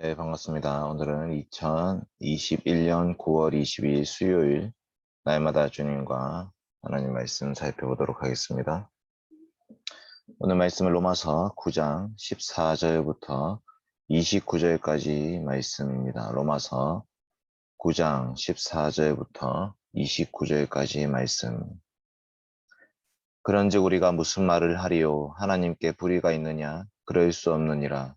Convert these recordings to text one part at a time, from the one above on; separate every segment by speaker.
Speaker 1: 네, 반갑습니다. 오늘은 2021년 9월 22일 수요일 날마다 주님과 하나님 말씀 살펴보도록 하겠습니다. 오늘 말씀은 로마서 9장 14절부터 29절까지 말씀입니다. 로마서 9장 14절부터 29절까지 말씀. 그런즉 우리가 무슨 말을 하리요? 하나님께 불의가 있느냐? 그럴 수 없느니라.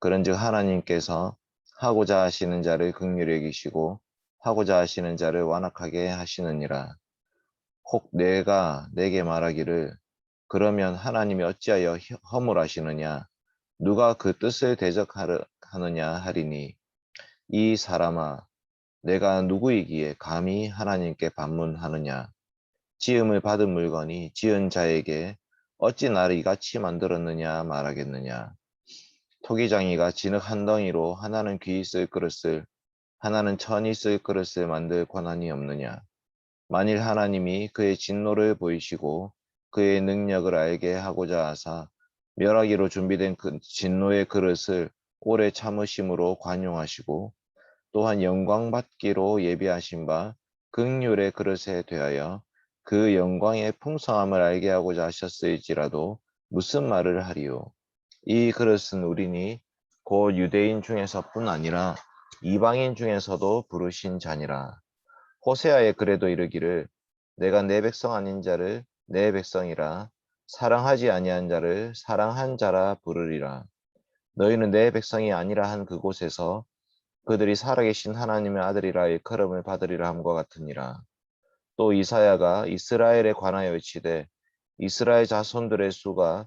Speaker 1: 그런즉 하나님께서 하고자 하시는 자를 극률히 여기시고 하고자 하시는 자를 완악하게 하시느니라. 혹 내가 내게 말하기를 그러면 하나님이 어찌하여 허물하시느냐? 누가 그 뜻을 대적하느냐 하리니? 이 사람아 내가 누구이기에 감히 하나님께 반문하느냐? 지음을 받은 물건이 지은 자에게 어찌 나를 이같이 만들었느냐 말하겠느냐 토기장이가 진흙 한 덩이로 하나는 귀 있을 그릇을 하나는 천이 쓸 그릇을 만들 권한이 없느냐. 만일 하나님이 그의 진노를 보이시고 그의 능력을 알게 하고자 하사 멸하기로 준비된 그 진노의 그릇을 오래 참으심으로 관용하시고 또한 영광 받기로 예비하신 바 극률의 그릇에 대하여 그 영광의 풍성함을 알게 하고자 하셨을지라도 무슨 말을 하리요. 이 그릇은 우리니 곧 유대인 중에서뿐 아니라 이방인 중에서도 부르신 자니라. 호세아의 그래도 이르기를 내가 내 백성 아닌 자를 내 백성이라 사랑하지 아니한 자를 사랑한 자라 부르리라. 너희는 내 백성이 아니라 한 그곳에서 그들이 살아계신 하나님의 아들이라 일컬음을 받으리라 함과 같으니라. 또 이사야가 이스라엘에 관하여 외치되 이스라엘 자손들의 수가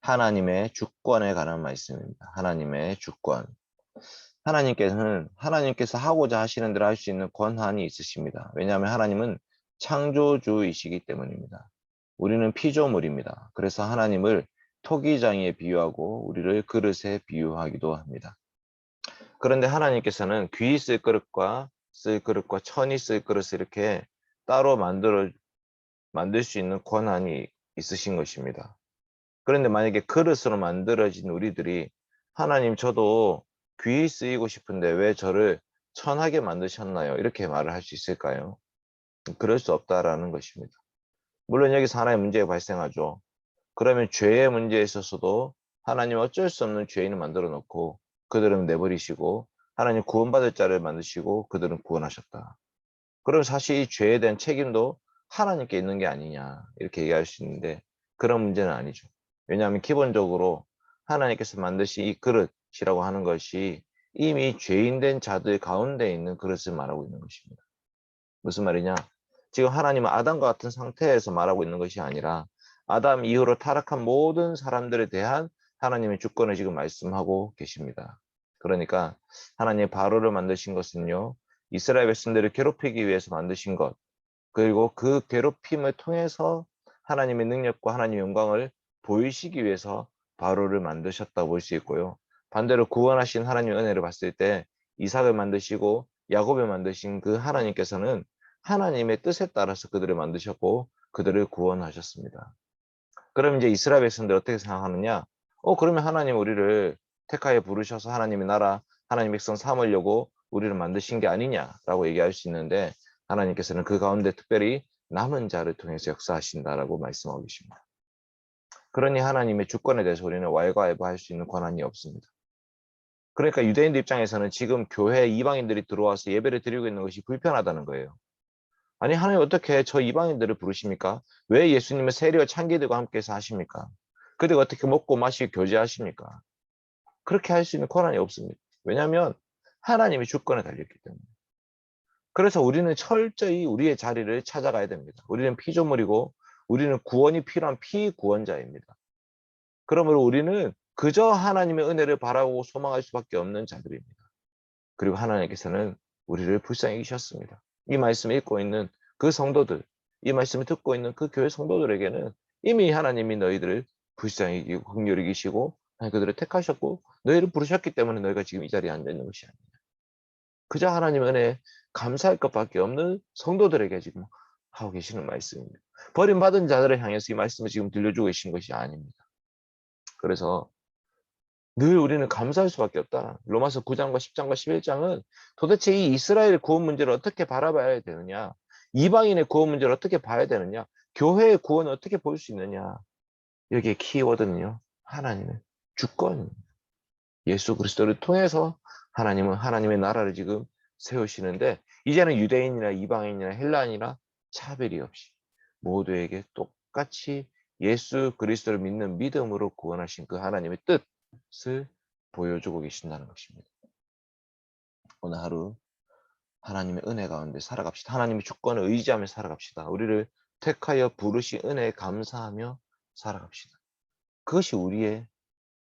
Speaker 1: 하나님의 주권에 관한 말씀입니다. 하나님의 주권. 하나님께서는 하나님께서 하고자 하시는 대로 할 수 있는 권한이 있으십니다. 왜냐하면 하나님은 창조주이시기 때문입니다. 우리는 피조물입니다. 그래서 하나님을 토기장이에 비유하고 우리를 그릇에 비유하기도 합니다. 그런데 하나님께서는 귀 있을 그릇과 쓸 그릇과 천이 쓸 그릇을 이렇게 따로 만들어 만들 수 있는 권한이 있으신 것입니다. 그런데 만약에 그릇으로 만들어진 우리들이 하나님 저도 귀 쓰이고 싶은데 왜 저를 천하게 만드셨나요? 이렇게 말을 할 수 있을까요? 그럴 수 없다라는 것입니다. 물론 여기서 하나의 문제가 발생하죠. 그러면 죄의 문제에 있어서도 하나님 어쩔 수 없는 죄인을 만들어 놓고 그들은 내버리시고 하나님 구원받을 자를 만드시고 그들은 구원하셨다. 그럼 사실 이 죄에 대한 책임도 하나님께 있는 게 아니냐 이렇게 얘기할 수 있는데 그런 문제는 아니죠. 왜냐하면 기본적으로 하나님께서 만드신 이 그릇이라고 하는 것이 이미 죄인된 자들 가운데 있는 그릇을 말하고 있는 것입니다. 무슨 말이냐? 지금 하나님은 아담과 같은 상태에서 말하고 있는 것이 아니라 아담 이후로 타락한 모든 사람들에 대한 하나님의 주권을 지금 말씀하고 계십니다. 그러니까 하나님의 바로를 만드신 것은요. 이스라엘 백성들을 괴롭히기 위해서 만드신 것 그리고 그 괴롭힘을 통해서 하나님의 능력과 하나님의 영광을 보이시기 위해서 바로를 만드셨다고 볼 수 있고요. 반대로 구원하신 하나님의 은혜를 봤을 때 이삭을 만드시고 야곱을 만드신 그 하나님께서는 하나님의 뜻에 따라서 그들을 만드셨고 그들을 구원하셨습니다. 그럼 이제 이스라엘 백성들 어떻게 생각하느냐? 어 그러면 하나님 우리를 택하여 부르셔서 하나님의 나라, 하나님 백성 삼으려고 우리를 만드신 게 아니냐라고 얘기할 수 있는데 하나님께서는 그 가운데 특별히 남은 자를 통해서 역사하신다라고 말씀하고 계십니다. 그러니 하나님의 주권에 대해서 우리는 왈가왈부할 수 있는 권한이 없습니다. 그러니까 유대인들 입장에서는 지금 교회 이방인들이 들어와서 예배를 드리고 있는 것이 불편하다는 거예요. 아니 하나님 어떻게 저 이방인들을 부르십니까? 왜 예수님의 세리와 창기들과 함께서 하십니까? 그들이 어떻게 먹고 마시고 교제하십니까? 그렇게 할 수 있는 권한이 없습니다. 왜냐하면 하나님이 주권에 달렸기 때문에. 그래서 우리는 철저히 우리의 자리를 찾아가야 됩니다. 우리는 피조물이고 우리는 구원이 필요한 피구원자입니다. 그러므로 우리는 그저 하나님의 은혜를 바라고 소망할 수밖에 없는 자들입니다. 그리고 하나님께서는 우리를 불쌍히 여기셨습니다. 이 말씀을 읽고 있는 그 성도들, 이 말씀을 듣고 있는 그 교회 성도들에게는 이미 하나님이 너희들을 불쌍히 여기고 긍휼히 계시고 그들을 택하셨고 너희를 부르셨기 때문에 너희가 지금 이 자리에 앉아 있는 것이 아니냐. 그저 하나님의 은혜에 감사할 것밖에 없는 성도들에게 지금 하고 계시는 말씀입니다. 버림받은 자들을 향해서 이 말씀을 지금 들려주고 계신 것이 아닙니다. 그래서 늘 우리는 감사할 수밖에 없다. 로마서 9장과 10장과 11장은 도대체 이 이스라엘 구원 문제를 어떻게 바라봐야 되느냐? 이방인의 구원 문제를 어떻게 봐야 되느냐? 교회의 구원을 어떻게 볼 수 있느냐? 여기에 키워드는요. 하나님의 주권. 예수 그리스도를 통해서 하나님은 하나님의 나라를 지금 세우시는데 이제는 유대인이나 이방인이나 헬라인이나 차별이 없이 모두에게 똑같이 예수 그리스도를 믿는 믿음으로 구원하신 그 하나님의 뜻을 보여주고 계신다는 것입니다. 오늘 하루 하나님의 은혜 가운데 살아갑시다. 하나님의 주권을 의지하며 살아갑시다. 우리를 택하여 부르신 은혜에 감사하며 살아갑시다. 그것이 우리의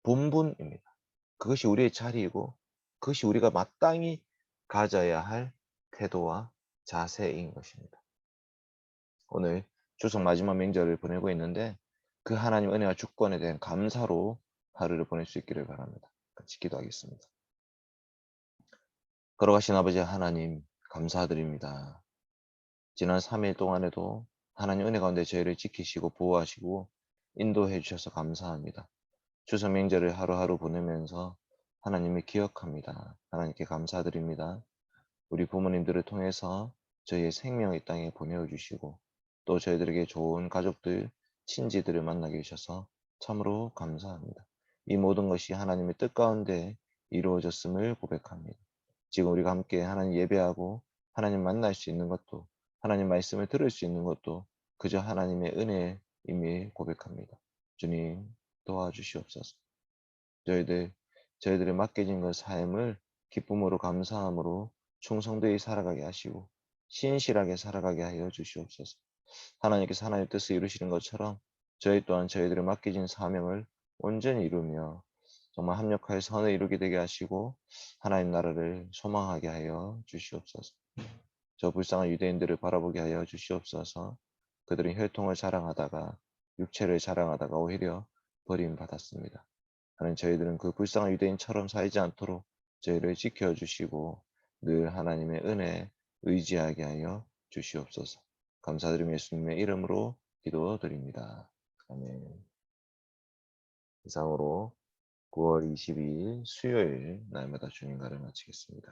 Speaker 1: 본분입니다. 그것이 우리의 자리이고 그것이 우리가 마땅히 가져야 할 태도와 자세인 것입니다. 오늘 추석 마지막 명절을 보내고 있는데 그 하나님 은혜와 주권에 대한 감사로 하루를 보낼 수 있기를 바랍니다. 같이 기도하겠습니다. 걸어가신 아버지 하나님 감사드립니다. 지난 3일 동안에도 하나님 은혜 가운데 저희를 지키시고 보호하시고 인도해 주셔서 감사합니다. 추석 명절을 하루하루 보내면서 하나님을 기억합니다. 하나님께 감사드립니다. 우리 부모님들을 통해서 저희의 생명을 이 땅에 보내주시고 또 저희들에게 좋은 가족들, 친지들을 만나게 해주셔서 참으로 감사합니다. 이 모든 것이 하나님의 뜻 가운데 이루어졌음을 고백합니다. 지금 우리가 함께 하나님 예배하고 하나님 만날 수 있는 것도 하나님 말씀을 들을 수 있는 것도 그저 하나님의 은혜임을 고백합니다. 주님 도와주시옵소서. 저희들 저희들의 맡겨진 그 삶을 기쁨으로 감사함으로 충성되이 살아가게 하시고 신실하게 살아가게 하여 주시옵소서. 하나님께서 하나님의 뜻을 이루시는 것처럼 저희 또한 저희들의 맡겨진 사명을 온전히 이루며 정말 합력하여 선을 이루게 되게 하시고 하나님 나라를 소망하게 하여 주시옵소서. 저 불쌍한 유대인들을 바라보게 하여 주시옵소서. 그들은 혈통을 자랑하다가 육체를 자랑하다가 오히려 버림받았습니다. 하는 저희들은 그 불쌍한 유대인처럼 살지 않도록 저희를 지켜주시고 늘 하나님의 은혜 의지하게 하여 주시옵소서. 감사드리며 예수님의 이름으로 기도드립니다. 아멘. 이상으로 9월 22일 수요일 날마다 주님과를 마치겠습니다.